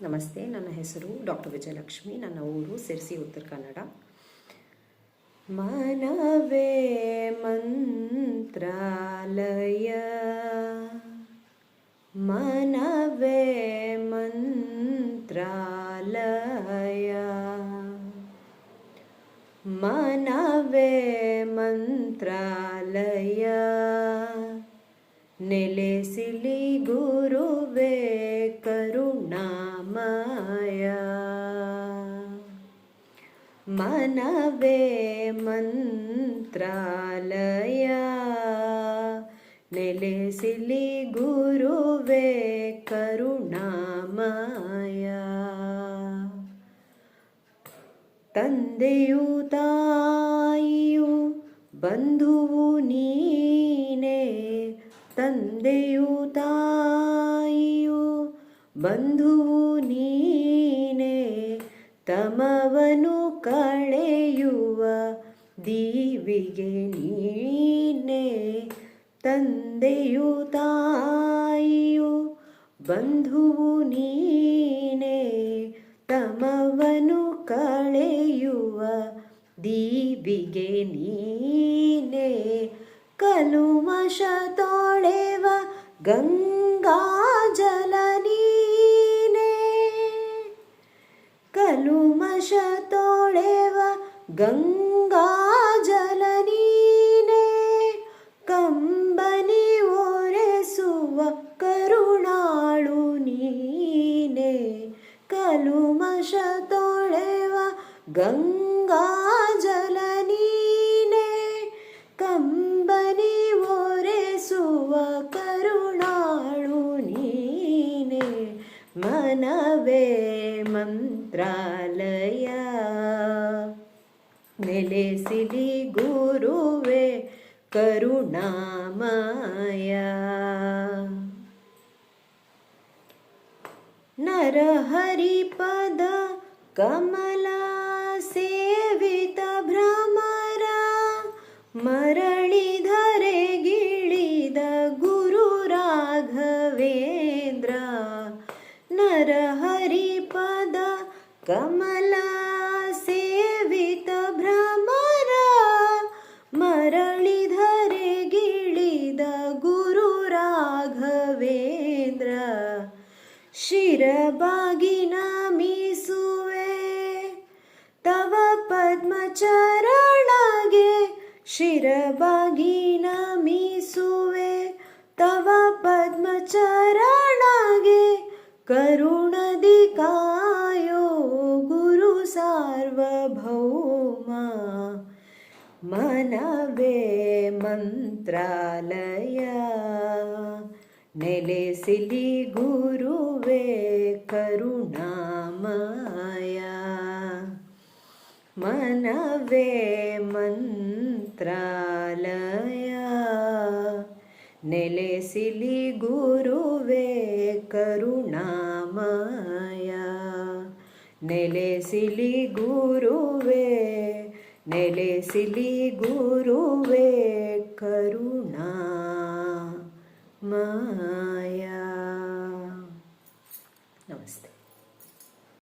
ನಮಸ್ತೆ, ನನ್ನ ಹೆಸರು ಡಾಕ್ಟರ್ ವಿಜಯಲಕ್ಷ್ಮಿ, ನನ್ನ ಊರು ಸಿರ್ಸಿ, ಉತ್ತರ ಕನ್ನಡ. ಮನವೇ ಮಂತ್ರಾಲಯ ಮನವೇ ಮಂತ್ರಾಲಯ ಮನವೇ ಮಂತ್ರಾಲಯ, ನೆಲೆಸಿಲಿ ಗುರುವೇ ಮನವೇ ಮಂತ್ರಾಲಯ. ನೆಲೆಸಿಲಿ ಗುರುವೇ ಕರುಣಾಮಯ. ತಂದೆಯು ತಾಯಿಯು ಬಂಧುವು ನೀನೇ. ತಂದೆಯು ತಾಯಿಯು ಬಂಧುವು ನೀನೇ ತಮವನು ಕಳೆಯುವ ದೀವಿಗೆ ನೀನೇ ತಂದೆಯು ತಾಯಿಯು. ಬಂಧುವು ನೀನೇ ತಮವನು ಕಳೆಯುವ ದೀವಿಗೆ ನೀನೇ. ಕಲುಮಶ ತೊಳೆವ ಗಂಗಾ ಗಂಗಾ ಜಲ ನೀನೇ ಕಂಬನಿ ಒರೆಸುವ ಕರುಣಾಳು ನೀನೇ ಕಲುಮಶ ತೊಳೆವ ಗಂಗಾ ಜಲ ನೀನೇ ಕಂಬನಿ ಒರೆಸುವ ಕರುಣಾಳು ನೀನೇ ಮನವೇ ಮಂತ್ರಾಲಯ ನೆಲೆಸಿಲಿ ಗುರುವೇ ಕರುಣಾಮಯ ನರಹರಿಪದ ಕಮಲ ಶಿರಬಾಗಿ ನಮಿಸುವೆ ತವ ಪದ್ಮಚರಣಗೆ ಶಿರಬಾಗಿ ನಮಿಸುವೆ ತವ ಪದ್ಮಚರಣಗೆ ಕರುಣದಿ ಕಾಯೋ ಗುರು ಸಾರ್ವಭೌಮ ಮನವೇ ಮಂತ್ರಾಲಯ ನೆಲೆಸಿಲಿ ಗುರುವೇ ಕರುಣಾಮಯ. ಮನವೇ ಮಂತ್ರಾಲಯ. ನೆಲೆಸಿಲಿ ಗುರುವೇ ಕರುಣಾಮಯ. ನೆಲೆಸಿಲಿ ಗುರುವೇ ನೆಲೆಸಿಲಿ ಗುರುವೇ ಕರುಣಾ